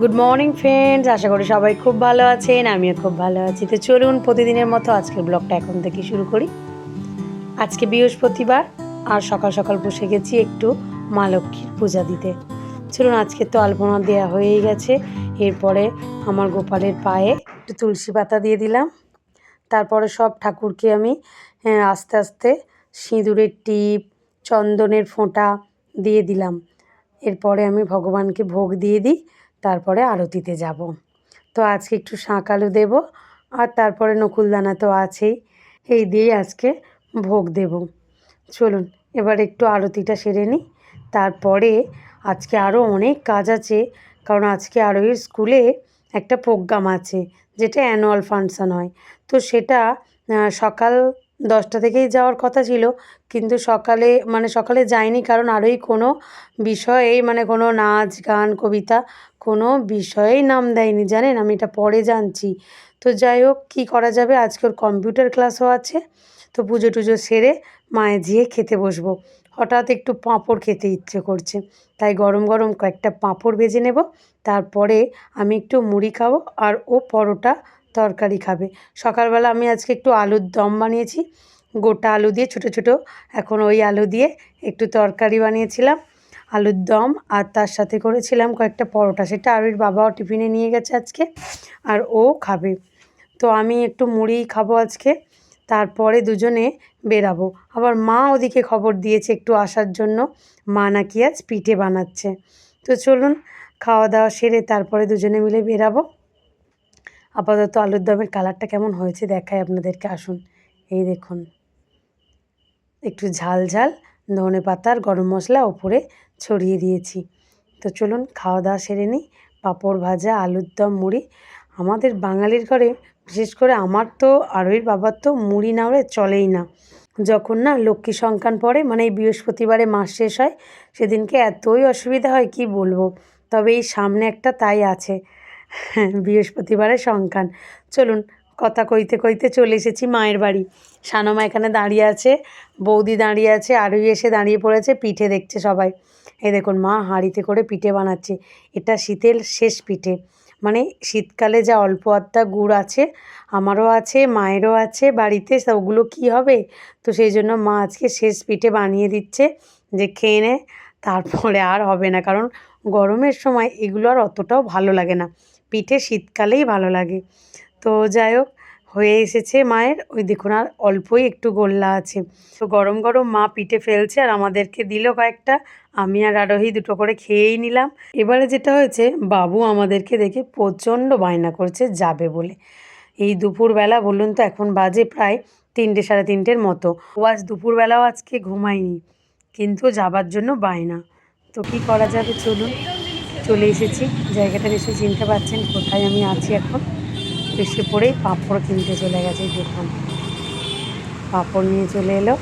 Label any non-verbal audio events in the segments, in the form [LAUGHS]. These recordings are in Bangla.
গুড মর্নিং ফ্রেন্ডস আশা করি সবাই খুব ভালো আছেন আমিও খুব ভালো আছি। তো চলুন প্রতিদিনের মতো আজকের ব্লগটা এখন থেকে শুরু করি। আজকে বৃহস্পতিবার আর সকাল সকাল বসে গেছি একটু মা লক্ষ্মীর পূজা দিতে। চলুন আজকে তো আলপনা দেওয়া হয়েই গেছে। এরপরে আমার গোপালের পায়ে একটু তুলসী পাতা দিয়ে দিলাম। তারপরে সব ঠাকুরকে আমি হ্যাঁ, আস্তে আস্তে সিঁদুরের টিপ চন্দনের ফোঁটা দিয়ে দিলাম। এরপরে আমি ভগবানকে ভোগ দিয়ে দিই। তারপরে আরতিতে যাব। তো আজকে একটু শাঁক আলু দেবো, আর তারপরে নকুলদানা তো আছেই, এই দিয়েই আজকে ভোগ দেব। চলুন, এবার একটু আরতিটা সেরে নিই। তারপরে আজকে আরও অনেক কাজ আছে, কারণ আজকে আরোহীর স্কুলে একটা প্রোগ্রাম আছে, যেটা অ্যানুয়াল ফাংশন হয়। তো সেটা সকাল দশটা থেকেই যাওয়ার কথা ছিল, কিন্তু সকালে মানে সকালে যায়নি কারণ আরোহী কোনো বিষয়ে মানে কোনো নাচ, গান, কবিতা কোনো বিষয়েই নাম দেয়নি, জানেন? আমি এটা পরে জানছি। তো যাই হোক, কী করা যাবে? আজকে ওর কম্পিউটার ক্লাসও আছে। তো পুজো টুজো সেরে মায়ে যেয়ে খেতে বসবো। হঠাৎ একটু পাঁপড় খেতে ইচ্ছে করছে। তাই গরম গরম কয়েকটা পাঁপড় ভেজে নেব। তারপরে আমি একটু মুড়ি খাব আর ও পরোটা তরকারি খাবে। সকালবেলা আমি আজকে একটু আলুর দম বানিয়েছি। গোটা আলু দিয়ে ছোটো ছোটো, এখন ওই আলু দিয়ে একটু তরকারি বানিয়েছিলাম। আলুর দম, আর তার সাথে করেছিলাম কয়েকটা পরোটা। সেটা আরুর বাবাও টিফিনে নিয়ে গেছে আজকে, আর ও খাবে। তো আমি একটু মুড়ি খাব আজকে, তারপরে দুজনে বেরাবো। আবার মা ওদিকে খবর দিয়েছে একটু আসার জন্য। মা নাকি আজ পিঠে বানাচ্ছে। তো চলুন, খাওয়া দাওয়া সেরে তারপরে দুজনে মিলে বেরাবো। আপাতত আলুর দমের কালারটা কেমন হয়েছে দেখাই আপনাদেরকে। আসুন, এই দেখুন। একটু ঝাল ঝাল ধনে পাতার গরম মশলা ওপরে ছড়িয়ে দিয়েছি। তো চলুন খাওয়া দাওয়া সেরে নিই। পাঁপড় ভাজা, আলুর দম, মুড়ি। আমাদের বাঙালির ঘরে, বিশেষ করে আমার তো আরোহীর বাবার তো মুড়ি না হলে চলেই না। যখন না লক্ষ্মী সংখ্যান পড়ে মানে এই বৃহস্পতিবারে মাস শেষ হয়, সেদিনকে এতই অসুবিধা হয়, কি বলব? তবে এই সামনে একটা তাই আছে, [LAUGHS] বৃহস্পতিবারে সংখ্যান চলুন কথা কইতে কইতে চলে এসেছি মায়ের বাড়ি। সানমা এখানে দাঁড়িয়ে আছে, বৌদি দাঁড়িয়ে আছে, আরুই এসে দাঁড়িয়ে পড়েছে, পিঠে দেখছে সবাই। এই দেখুন মা হাঁড়িতে করে পিঠে বানাচ্ছে। এটা শীতের শেষ পিঠে। মানে শীতকালে যা অল্প আধটা গুড় আছে, আমারও আছে, মায়েরও আছে, বাড়িতে ওগুলো কী হবে? তো সেই জন্য মা আজকে শেষ পিঠে বানিয়ে দিচ্ছে, যে খেয়ে নে, তারপরে আর হবে না। কারণ গরমের সময় এগুলো আর অতটাও ভালো লাগে না। পিঠে শীতকালেই ভালো লাগে। তো যাই হোক, হয়ে এসেছে মায়ের। ওই দেখুন আর অল্পই একটু গোল্লা আছে। তো গরম গরম মা পিঠে ফেলছে আর আমাদেরকে দিল কয়েকটা। আমি আর আরোহী দুটো করে খেয়েই নিলাম। এবারে যেটা হয়েছে, বাবু আমাদেরকে দেখে প্রচণ্ড বায়না করছে, যাবে বলে। এই দুপুরবেলা বলুন তো, এখন বাজে প্রায় তিনটে সাড়ে তিনটের মতো। ও আজ দুপুরবেলাও আজকে ঘুমায়নি, কিন্তু যাবার জন্য বায়না। তো কি করা যাবে চলুন। চলে এসেছি। জায়গাটা নিশ্চয়ই চিনতে পারছেন কোথায় আমি আছি এখন। এসে পড়েই পাঁপড় কিনতে চলে গেছে এই দেখুন পাঁপড় নিয়ে চলে এলো।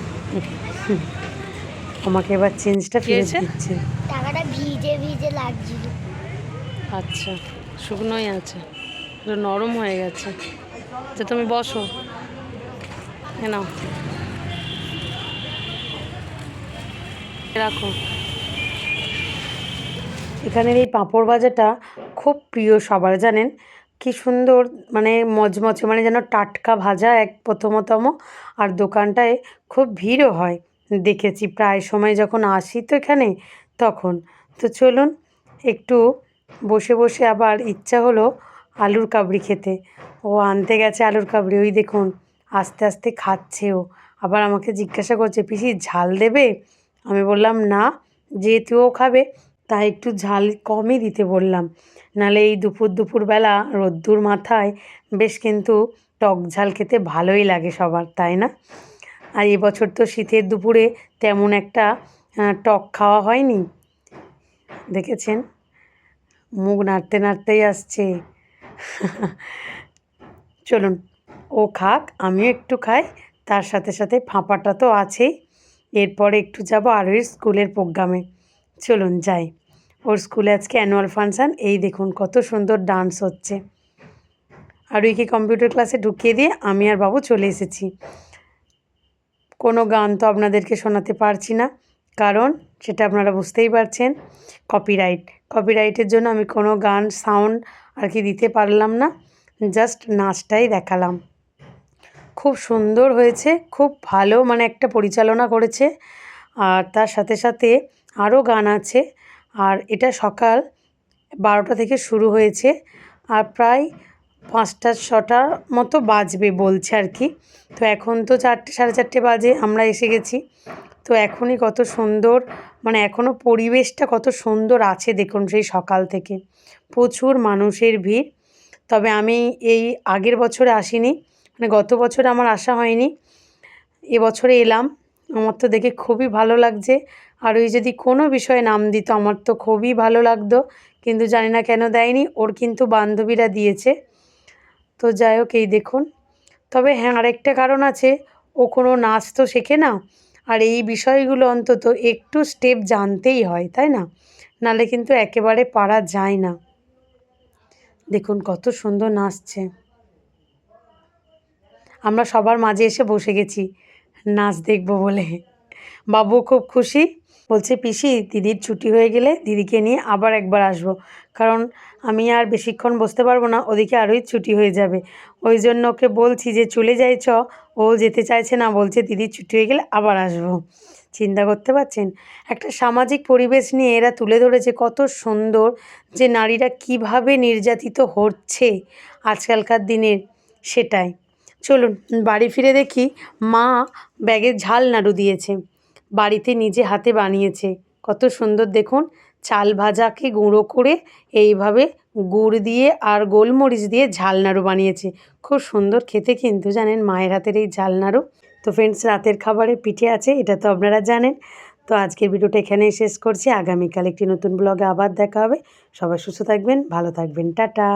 আমাকে এবার চেঞ্জটা হয়েছে? দিচ্ছে। টাকাটা ভিজে ভিজে লাগছিল। আচ্ছা শুকনোই আছে। এটা নরম হয়ে গেছে। তো তুমি বসো। নাও। রাখো। এখানের এই পাঁপড় ভাজাটা খুব প্রিয় সবার জানেন? কি সুন্দর মানে মজমচে মানে যেন টাটকা ভাজা এক প্রথমতম। আর দোকানটায় খুব ভিড়ও হয়, দেখেছি প্রায় সময় যখন আসি তো এখানে, তখন। তো চলুন, একটু বসে বসে আবার ইচ্ছা হলো আলুর কাবড়ি খেতে। ও আনতে গেছে আলুর কাবড়ি, ওই দেখুন, আস্তে আস্তে খাচ্ছে ও। আবার আমাকে জিজ্ঞাসা করছে, পিসি, ঝাল দেবে? আমি বললাম, না, যেহেতু ও খাবে তাই একটু ঝাল কমই দিতে বললাম। নালে এই দুপুর দুপুরবেলা রোদ্দুর মাথায় বেশ কিন্তু টক ঝাল খেতে ভালোই লাগে সবার, তাই না? আর এবছর তো শীতের দুপুরে তেমন একটা টক খাওয়া হয়নি। দেখেছেন? মুখ নাড়তে নাড়তেই আসছে। চলুন, ও খাক, আমিও একটু খাই। তার সাথে সাথে ফাঁপাটা তো আছেই। এরপরে একটু যাব আরোহীর স্কুলের প্রোগ্রামে। চলুন যাই। ওর স্কুলে আজকে অ্যানুয়াল ফাংশান এই দেখুন কত সুন্দর ডান্স হচ্ছে। আরুইকে কম্পিউটার ক্লাসে ঢুকিয়ে দিয়ে আমি আর বাবু চলে এসেছি। কোনো গান তো আপনাদেরকে শোনাতে পারছি না, কারণ সেটা আপনারা বুঝতেই পারছেন কপিরাইট কপিরাইটের জন্য আমি কোনো গান সাউন্ড আর কি দিতে পারলাম না জাস্ট নাচটাই দেখালাম। খুব সুন্দর হয়েছে, খুব ভালো মানে একটা পরিচালনা করেছে। আর তার সাথে সাথে আরও গান আছে। আর এটা সকাল বারোটা থেকে শুরু হয়েছে। আর প্রায় পাঁচটা ছটার মতো বাজবে বলছে আর কি। তো এখন তো চারটে, সাড়ে চারটে বাজে, আমরা এসে গেছি। তো এখনই কত সুন্দর মানে এখনও পরিবেশটা কত সুন্দর আছে দেখুন সেই সকাল থেকে। প্রচুর মানুষের ভিড়। তবে আমি এই আগের বছরে আসিনি মানে গত বছর আমার আসা হয়নি। এবছরে এলাম। আমার তো দেখে খুবই ভালো লাগছে। আর ওই যদি কোনো বিষয়ে নাম দিত, আমার তো খুবই ভালো লাগতো, কিন্তু জানি না কেন দেয়নি, ওর কিন্তু বান্ধবীরা দিয়েছে। তো যাই হোক, এই দেখুন। তবে হ্যাঁ আরেকটা কারণ আছে, ও কোনো নাচ তো শেখে না, আর এই বিষয়গুলো অন্তত একটু স্টেপ জানতেই হয়, তাই না? নালে কিন্তু একেবারে পারা যায় না। দেখুন, কত সুন্দর নাচছে। আমরা সবার মাঝে এসে বসে গেছি, নাচ দেখব বলে। বাবু, খুব খুশি? বলছে, পিসি, দিদির ছুটি হয়ে গেলে দিদিকে নিয়ে আবার একবার আসব। কারণ আমি আর বেশিক্ষণ বসতে পারব না, ওদিকে আরোই ছুটি হয়ে যাবে। ওই জন্য ওকে বলছি যে, চলে যাই, চ। ও যেতে চাইছে না, বলছে দিদির ছুটি হয়ে গেলে আবার আসব। চিন্তা করতে পারছেন? একটা সামাজিক পরিবেশ নিয়ে এরা তুলে ধরেছে, কত সুন্দর যে নারীরা কীভাবে নির্যাতিত হচ্ছে আজকালকার দিনের সেটাই। চলুন, বাড়ি ফিরে দেখি, মা ব্যাগে ঝাল নাড়ু দিয়েছে। বাড়িতে নিজে হাতে বানিয়েছে। কত সুন্দর দেখুন, চাল ভাজাকে গুঁড়ো করে এইভাবে গুড় দিয়ে আর গোলমরিচ দিয়ে ঝাল নাড়ু বানিয়েছে। খুব সুন্দর খেতে কিন্তু জানেন মায়ের হাতের এই ঝাল নাড়ু তো ফ্রেন্ডস রাতের খাবারে পিঠে আছে, এটা তো আপনারা জানেন। তো আজকের ভিডিওটা এখানেই শেষ করছি। আগামীকাল একটি নতুন ব্লগে আবার দেখা হবে। সবাই সুস্থ থাকবেন, ভালো থাকবেন। টাটা!